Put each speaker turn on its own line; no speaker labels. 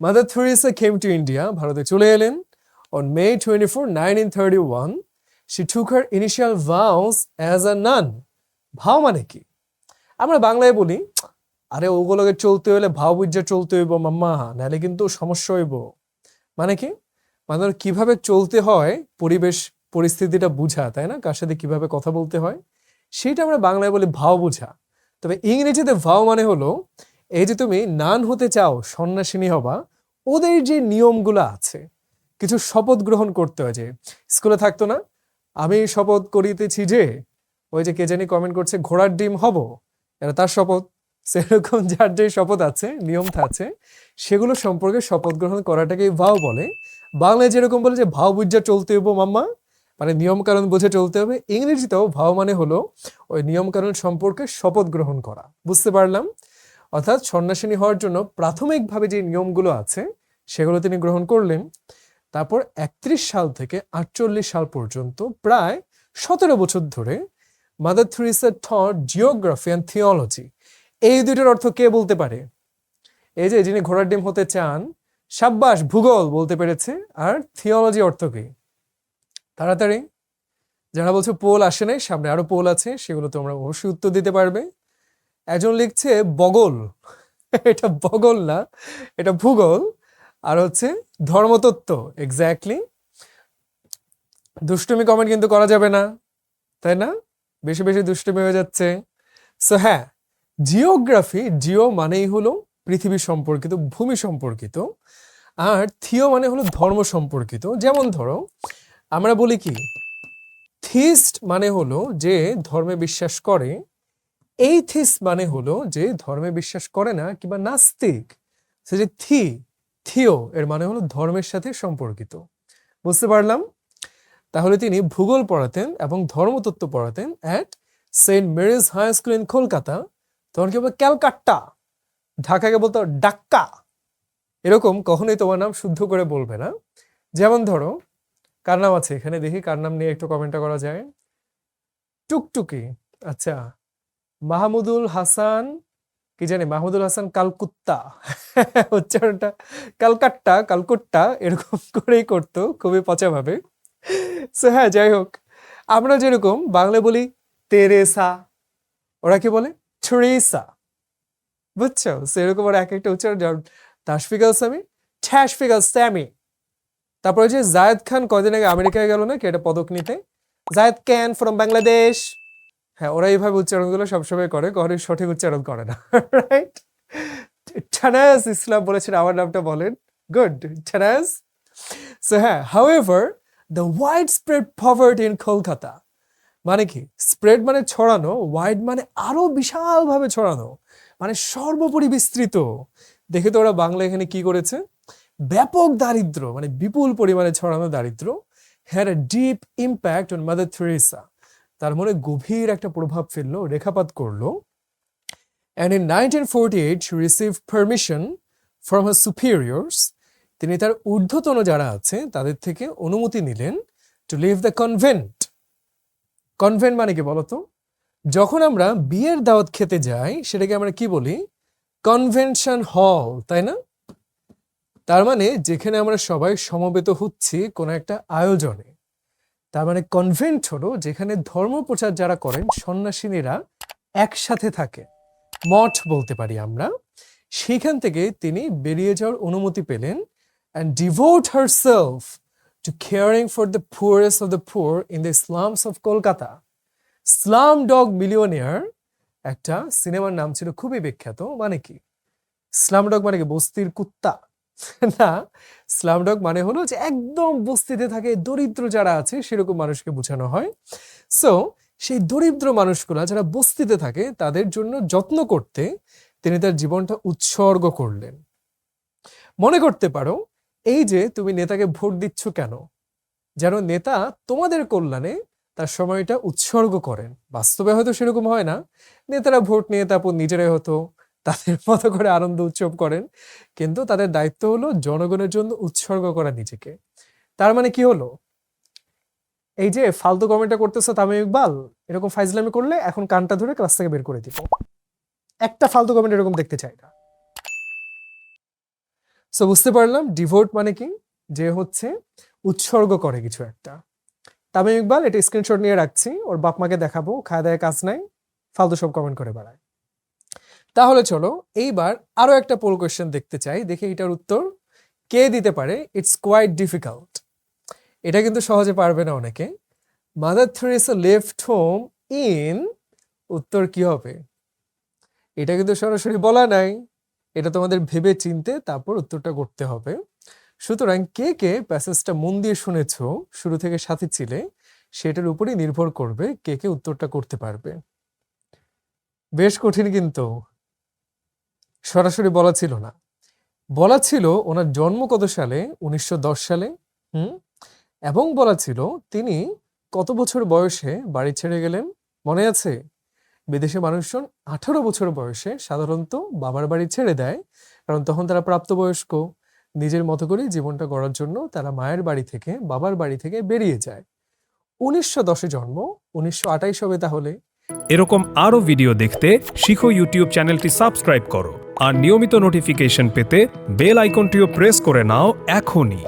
Mother Teresa came to India ভারতে চলে এলেন। On May twenty four nineteen thirty one she took her initial vows as a nun vow মানে কি? আমরা বাংলায় বলি, আরে ওগুলোকে চলতে হলে ভাও বুঝা চলতে হইব, মাম্মা, নাহলে কিন্তু সমস্যা হইব। মানে কি? মানে কীভাবে চলতে হয়, পরিবেশ, পরিস্থিতিটা বুঝা, তাই না? কার সাথে কীভাবে কথা বলতে হয়, সেটা আমরা বাংলায় বলি ভাও বুঝা। তবে ইংরেজিতে ভাও মানে হলো এই যে তুমি নান হতে চাও, সন্ন্যাসিনী হবা, ওদের যে নিয়মগুলো আছে, কিছু শপথ গ্রহণ করতে হয় যে, স্কুলে থাকতো না, আমি শপথ করিতেছি যে, ওই যে কে জানি কমেন্ট করছে, ঘোড়ার ডিম হব এটা তার শপথ। সেরকম যার যে শপথ আছে, নিয়ম আছে, সেগুলো সম্পর্কে শপথ গ্রহণ করাটাকেই ভাও বলে। বাংলায় যেরকম বলে যে, ভাও বুঝা চলতে হইব মাম্মা মানে নিয়ম কারণ বুঝে চলতে হবে। ইংরেজিতেও ভাও মানে হলো, ওই নিয়ম কারণ সম্পর্কে শপথ গ্রহণ করা। বুঝতে পারলাম? অর্থাৎ সন্ন্যাসিনী হওয়ার জন্য প্রাথমিকভাবে যে নিয়মগুলো আছে, সেগুলো তিনি গ্রহণ করলেন। তারপর একত্রিশ সাল থেকে আটচল্লিশ সাল পর্যন্ত প্রায় সতেরো বছর ধরে Mother Teresa taught geography and theology এই দুইটার অর্থ কে বলতে পারে? এই যে যিনি ঘোড়ার ডিম হতে চান, সাব্বাস ভূগোল বলতে পেরেছে, আর থিওলজি অর্থ কি? তাড়াতাড়ি। যারা বলছে পোল আসে নাই, সামনে আরও পোল আছে, সেগুলো তোমরা অবশ্যই উত্তর দিতে পারবে। একজন লিখছে বগল। এটা বগল না, এটা ভূগোল। আর হচ্ছে ধর্মতত্ত্ব এক্স্যাক্টলি দুষ্টুমি কমেন্ট কিন্তু করা যাবে না, তাই না? বেশি বেশি দুষ্টুমি হয়ে যাচ্ছে। সো হ্যাঁ জিওগ্রাফি জিও মানেই হলো পৃথিবী সম্পর্কিত, ভূমি সম্পর্কিত। আর থিও মানে হলো ধর্ম সম্পর্কিত। যেমন ধরো, আমরা বলি কি থিস্ট মানে হলো যে ধর্মে বিশ্বাস করে এইথিস্ট মানে হলো যে ধর্মে বিশ্বাস করে না কিংবা নাস্তিক। সে যে থি, থিও এর মানে হলো ধর্মের সাথে সম্পর্কিত। বুঝতে পারলাম? তাহলে তিনি ভূগোল পড়াতেন এবং ধর্মতত্ত্ব পড়াতেন at Saint Mary's high school in Kolkata তখন কি বলতো ক্যালকাট্টা ঢাকাকে বলতো ডাক্কা। এরকম কখনোই তোমার নাম শুদ্ধ করে বলবে না। যেমন ধরো, কার নাম আছে? এখানে দেখি কার নাম নিয়ে একটু কমেন্টটা করা যায়। টুকটুকি আচ্ছা। মাহমুদুল হাসান, কি জানি, মাহমুদুল হাসান কালকুত্তা। উচ্চারণটা কালকাট্টা, কালকুট্টা, এরকম করেই করতো, খুবই পচাভাবে সো হ্যাঁ যাই হোক। আমরা যেরকম বাংলা বলি তেরেসা, ওরা কি বলে? ট্রেসা বুঝছ? সেরকম ওরা এক একটা উচ্চারণ, যেমন তাসফিকাল সামি ঠ্যাসফিকাল স্যামি। তারপরে যে জায়েদ খান কদিন আগে আমেরিকায় গেল না কি এটা পদক নিতে? জায়েদ ক্যান ফ্রম বাংলাদেশ? হ্যাঁ ওরা এইভাবে উচ্চারণগুলো সবসময় করে, কখনোই সঠিক উচ্চারণ করে না রাইট ঠানাস ইসলাম বলেছেন, আমার নামটা বলেন। Good thanks. সো হ্যাঁ however the widespread poverty in Kolkata মানে কি? স্প্রেড মানে ছড়ানো ওয়াইড মানে আরও বিশালভাবে ছড়ানো মানে সর্বোপরি বিস্তৃত। দেখে তো ওরা বাংলা এখানে কি করেছে? ব্যাপক দারিদ্র মানে বিপুল পরিমাণে ছড়ানো দারিদ্র had a deep impact on Mother Teresa তার মনে গভীর একটা প্রভাব ফেলল, রেখাপাত করল। And in nineteen forty eight receive permission from her superiors তিনি তার ঊর্ধ্বতন যারা আছে, তাদের থেকে অনুমতি নিলেন to leave the convent convent মানে কি বলতো? যখন আমরা বিয়ের দাওয়াত খেতে যাই, সেটাকে আমরা কি বলি? কনভেনশন হল তাই না? তার মানে যেখানে আমরা সবাই সমবেত হচ্ছি কোনো একটা আয়োজনে। তার মানে কনভেন্ট হলো যেখানে ধর্ম প্রচার যারা করেন, সন্ন্যাসিনীরা একসাথে থাকে। মঠ বলতে পারি আমরা। সেখান থেকে তিনি বেরিয়ে যাওয়ার অনুমতি পেলেন and devote herself to caring for the poorest of the poor in the slums of Kolkata Slumdog Millionaire একটা সিনেমার নাম ছিল খুবই বিখ্যাত মানে কি? স্লাম ডগ মানে কি? বস্তির কুত্তা। না স্লাম ডগ মানে হলো যে একদম বস্তিতে থাকে দরিদ্র যারা আছে সেরকম মানুষকে বোঝানো হয়। সো সেই দরিদ্র মানুষগুলা যারা বস্তিতে থাকে তাদের জন্য যত্ন করতে তিনি তার জীবনটা উৎসর্গ করলেন। মনে করতে পারো, এই যে তুমি নেতাকে ভোট দিচ্ছ কেন? যেন নেতা তোমাদের কল্যাণে তার সময়টা উৎসর্গ করেন। বাস্তবে হয়তো সেরকম হয় না। নেতারা ভোট নিয়ে তারপর নিজেরাই হতো তাদের মতো করে আনন্দ উৎসব করেন। কিন্তু তাদের দায়িত্ব হলো জনগণের জন্য উৎসর্গ করা নিজেকে। তার মানে কি হলো? এই যে ফালতু কমেন্টটা করতেছে তামিম ইকবাল, এরকম ফাইজলামি করলে এখন কানটা ধরে ক্লাস থেকে বের করে দিব। একটা ফালতু কমেন্ট এরকম দেখতে চাই না। সো বুঝতে পারলাম ডিভোট মানে কি? যে হচ্ছে উৎসর্গ করে কিছু একটা। তামিম ইকবাল, এটা স্ক্রিনশট নিয়ে রাখছি, ওর বাপ মাকে দেখাবো খাওয়া দাওয়া কাজ নাই, ফালতু সব কমেন্ট করে বেড়ায়। তাহলে চলো এইবার আরও একটা পোল কোয়েশ্চেন দেখতে চাই, দেখে এটার উত্তর কে দিতে পারে? ইটস কোয়াইট ডিফিকাল্ট এটা কিন্তু সহজে পারবে না অনেকে। Mother Teresa left home in উত্তর কি হবে? এটা কিন্তু সরাসরি বলা নাই। এটা তোমাদের ভেবে চিনতে তারপর উত্তরটা করতে হবে। সুতরাং কে কে প্যাসেজটা মন দিয়ে শুনেছ, শুরু থেকে সাথে ছিলে, সেটার উপরই নির্ভর করবে কে কে উত্তরটা করতে পারবে। বেশ কঠিন কিন্তু। সরাসরি বলা ছিল না। বলা ছিল ওনার জন্ম কত সালে? উনিশশো দশ সালে। হুম? এবং বলা ছিল তিনি কত বছর বয়সে বাড়ি ছেড়ে গেলেন? মনে আছে? বিদেশে মানুষজন আঠারো বছর বয়সে সাধারণত বাবার বাড়ি ছেড়ে দেয়, কারণ তখন তারা প্রাপ্তবয়স্ক। নিজের মতো করে জীবনটা গড়ার জন্য তারা মায়ের বাড়ি থেকে, বাবার বাড়ি থেকে বেরিয়ে যায়। উনিশশো দশে জন্ম, উনিশশো আটাইশ হবে তাহলে।
এরকম আরও ভিডিও দেখতে শিখো ইউটিউব চ্যানেলটি সাবস্ক্রাইব করো। আর নিয়মিত নোটিফিকেশন পেতে বেল আইকনটিও প্রেস করে নাও এখনই।